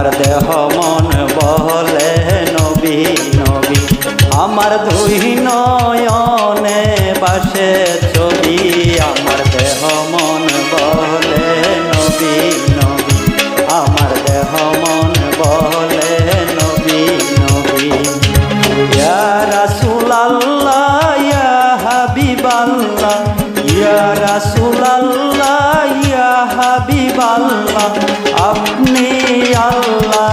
আমার দেহ মন বলে নবী নবী। আমার দুই নয়নে বাসে ছবি, আমার দেহ মন বলে নবী নবী। আমার দেহ মন বলে নবী নবী। ইয়া রাসূলাল্লাহ, ইয়া হাবিবাল্লাহ। ইয়া রাসূলাল্লাহ, ইয়া হাবিবাল্লাহ। আপনি আল্লাহর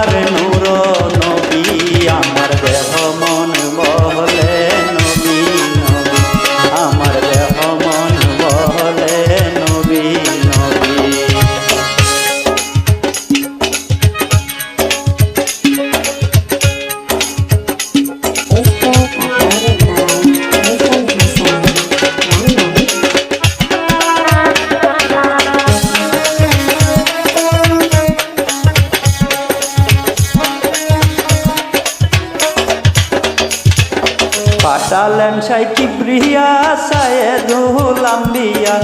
পাঠালেন সাইকি প্রিয়া সায়েদুল আম্বিয়া।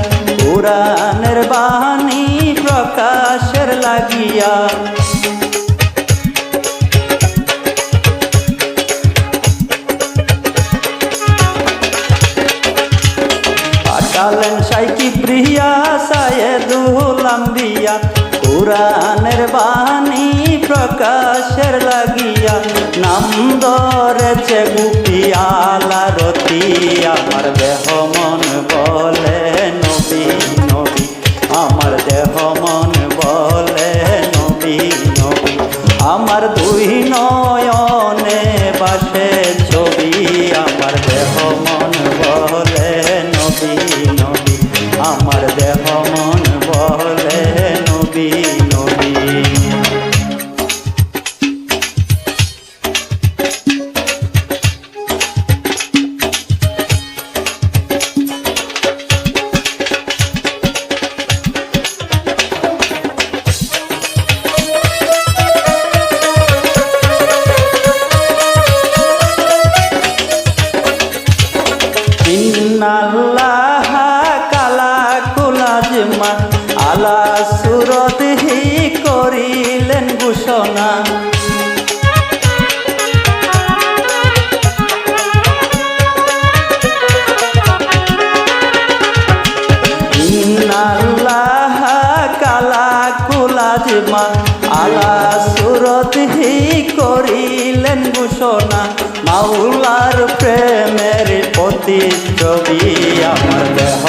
কোরআনের বাণী প্রকাশের লাগিয়া। পাঠালেন সাইকি প্রিয়া সায়েদুল আম্বিয়া। কোরআনের বাণী প্রকাশের লাগিয়া। নাম ধরেছে গুপিয়ালা রতি, আমার দেহ মন বলে নবী নবী। আমার দেহ মন বলে নবী নবী। আমার দুই নয়নে বাসে আলা সুরত হি করিলেন ঘোষণা। কুলাজমা আলা সুরত হি করিলেন ঘোষণা। মাওলার প্রেমের প্রতিচ্ছবি আমার দেহ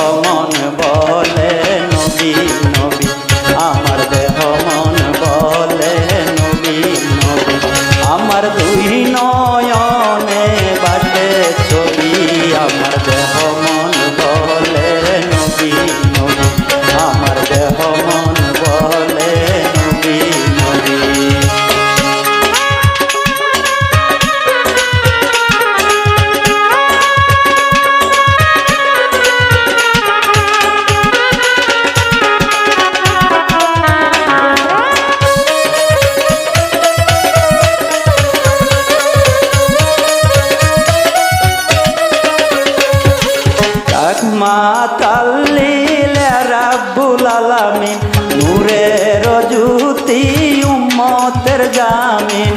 উম্মতের জামিন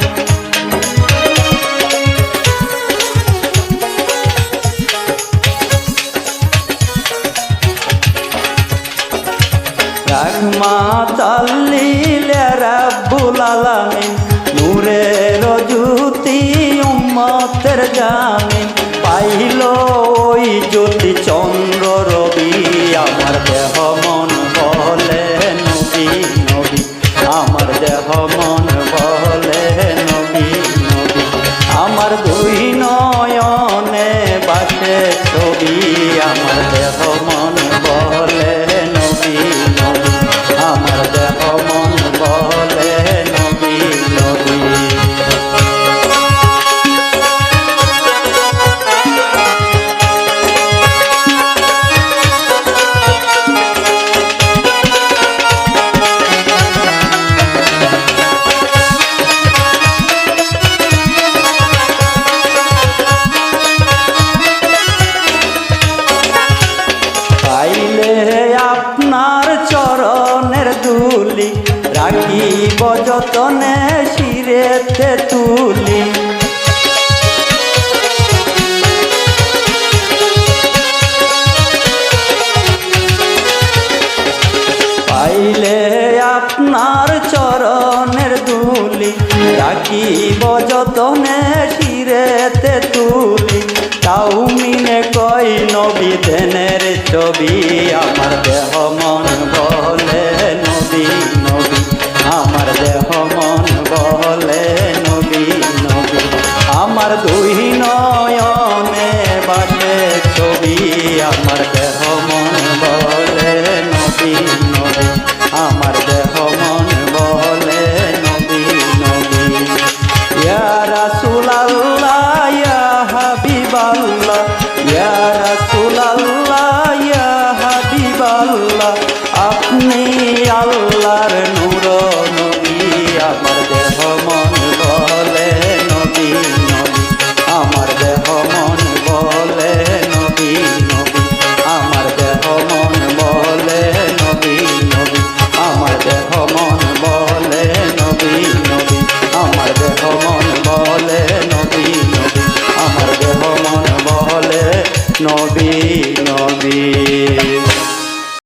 রাহমাতাল্লিল রাব্বুল আলামিন, নূরের জ্যোতি উম্মতের জামিন। পাইল ওই জ্যোতি চন্দ্র রবি, আমার দেহ যতনে শিরেতে তুলি। পাইলে আপনার চরণের দুলি রাখিব যতনে শিরেতে তুলি। তাও মিনে কই নবী দেনের ছবি, আমার দেহ মন